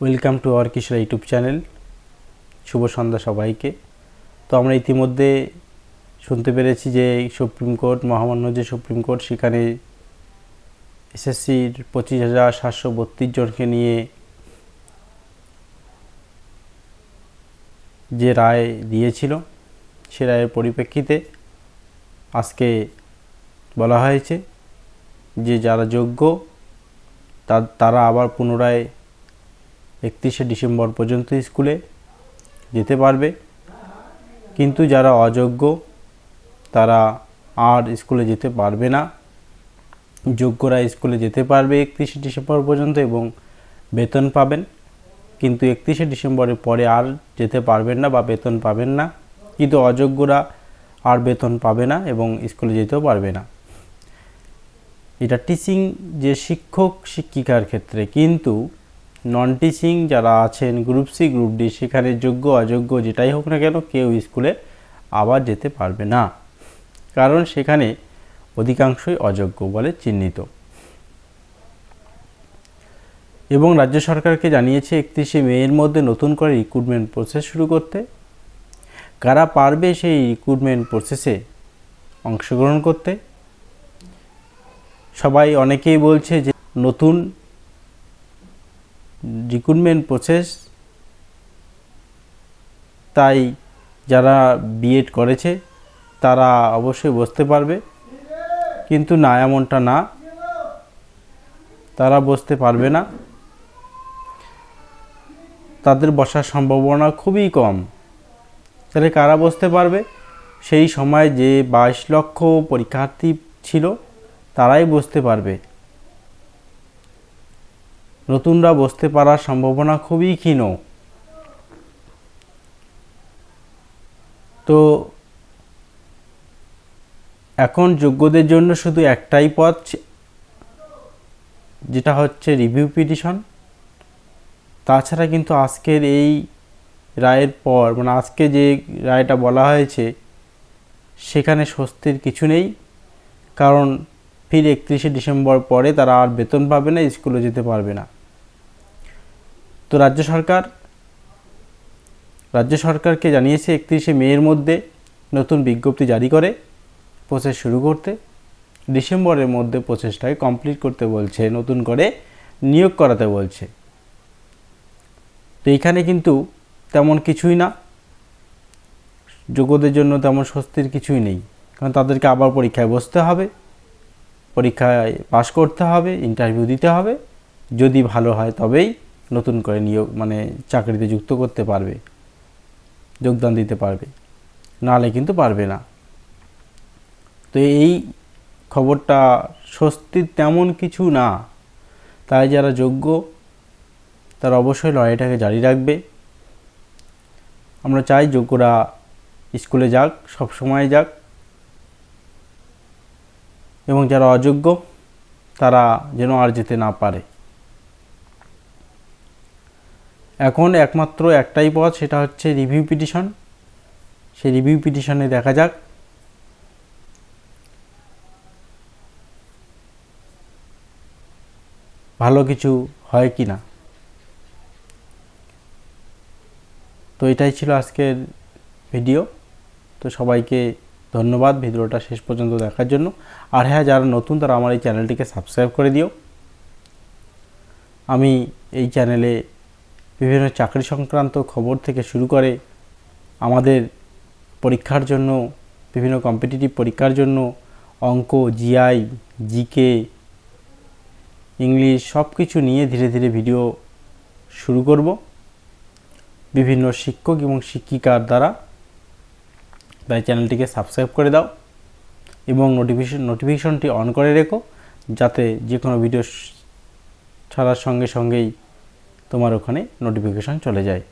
Welcome to our Kishore YouTube channel শুভ সন্ধ্যা সবাইকে। তো আমরা ইতিমধ্যে শুনতে পেরেছি যে সুপ্রিম কোর্ট মহামান্য যে সুপ্রিম কোর্ট সেখানে এসএসসির পঁচিশ হাজার সাতশো বত্রিশ জনকে নিয়ে যে রায় দিয়েছিল, সে রায়ের পরিপ্রেক্ষিতে আজকে বলা হয়েছে যে যারা যোগ্য তারা আবার পুনরায় একত্রিশে ডিসেম্বর পর্যন্ত স্কুলে যেতে পারবে। কিন্তু যারা অযোগ্য, তারা আর স্কুলে যেতে পারবে না। যোগ্যরা স্কুলে যেতে পারবে একত্রিশে ডিসেম্বর পর্যন্ত এবং বেতন পাবেন। কিন্তু একত্রিশে ডিসেম্বরের পরে আর যেতে পারবেন না বা বেতন পাবেন না। কিন্তু অযোগ্যরা আর বেতন পাবে না এবং স্কুলে যেতেও পারবে না। এটা টিচিং যে শিক্ষক, শিক্ষিকার ক্ষেত্রে কিন্তু নন টিচিং যারা আছেন গ্রুপ সি গ্রুপ ডি সেখানে যোগ্য, অযোগ্য, যেটাই হোক না কেন কেউ স্কুলে আবার যেতে পারবে না। কারণ সেখানে অধিকাংশই অযোগ্য বলে চিহ্নিত। এবং রাজ্য সরকারকে জানিয়েছে, একত্রিশে মেয়ের মধ্যে নতুন করে রিক্রুটমেন্ট প্রসেস শুরু করতে। কারা পারবে সেই রিক্রুটমেন্ট প্রসেসে অংশগ্রহণ করতে? সবাই অনেকেই বলছে যে নতুন রিক্রুটমেন্ট প্রসেস তাই যারা বিএড করেছে, তারা অবশ্যই বসতে পারবে। কিন্তু না, এমনটা না। তারা বসতে পারবে না। তাদের বসার সম্ভাবনা খুবই কম। তাহলে কারা বসতে পারবে? সেই সময় যে বাইশ লক্ষ পরীক্ষার্থী ছিল, তারাই বসতে পারবে। নতুনরা বসতে পারার সম্ভাবনা খুবই ক্ষীণ। তো এখন যোগ্যদের জন্য শুধু একটাই পথ, যেটা হচ্ছে রিভিউ পিটিশন তাছাড়া কিন্তু আজকের এই রায়ের পর মানে আজকে যে রায়টা বলা হয়েছে, সেখানে স্বস্তির কিছু নেই। কারণ ফির একত্রিশে ডিসেম্বর পরে তারা আর বেতন পাবে না, স্কুলে যেতে পারবে না। তো রাজ্য সরকার, রাজ্য সরকারকে জানিয়েছে একত্রিশে মেয়ের মধ্যে নতুন বিজ্ঞপ্তি জারি করে প্রসেস শুরু করতে। ডিসেম্বরের মধ্যে প্রসেসটাকে কমপ্লিট করতে বলছে, নতুন করে নিয়োগ করাতে বলছে। তো এইখানে কিন্তু তেমন কিছুই না। যোগ্যদের জন্য তেমন স্বস্তির কিছুই নেই। কারণ তাদেরকে আবার পরীক্ষায় বসতে হবে, পরীক্ষায় পাশ করতে হবে ইন্টারভিউ দিতে হবে। যদি ভালো হয় তবেই নতুন করে নিয়োগ মানে চাকরিতে যুক্ত করতে পারবে, যোগদান দিতে পারবে নাহলে কিন্তু পারবে না। তো এই খবরটা স্বস্তির তেমন কিছু না। তাই যারা যোগ্য, তারা অবশ্যই লড়াইটাকে জারি রাখবে। আমরা চাই যোগ্যরা স্কুলে যাক, সব সময় যাক। এবং যারা অযোগ্য, তারা যেন আর যেতে না পারে। এখন একমাত্র একটাই পথ, সেটা হচ্ছে রিভিউ পিটিশন সেই রিভিউ পিটিশনে দেখা যাক। ভালো কিছু হয় কি না? তো এটাই ছিল আজকের ভিডিও তো সবাইকে ধন্যবাদ, ভিডিওটা শেষ পর্যন্ত দেখার জন্য। আর হ্যাঁ যারা নতুন, তারা আমার এই চ্যানেলটিকে সাবস্ক্রাইব করে দিও। আমি এই চ্যানেলে বিভিন্ন চাকরি সংক্রান্ত খবর থেকে শুরু করে আমাদের পরীক্ষার জন্য, বিভিন্ন কম্পিটিটিভ পরীক্ষার জন্য, অঙ্ক জিআই জিকে ইংলিশ সব কিছু নিয়ে ধীরে ধীরে ভিডিও শুরু করব। বিভিন্ন শিক্ষক এবং শিক্ষিকার দ্বারা তাই চ্যানেলটিকে সাবস্ক্রাইব করে দাও এবং নোটিফিকেশন নোটিফিকেশনটি অন করে রেখো যাতে যে কোনো ভিডিও ছাড়ার সঙ্গে সঙ্গেই তোমার ওখানে নোটিফিকেশান চলে যায়।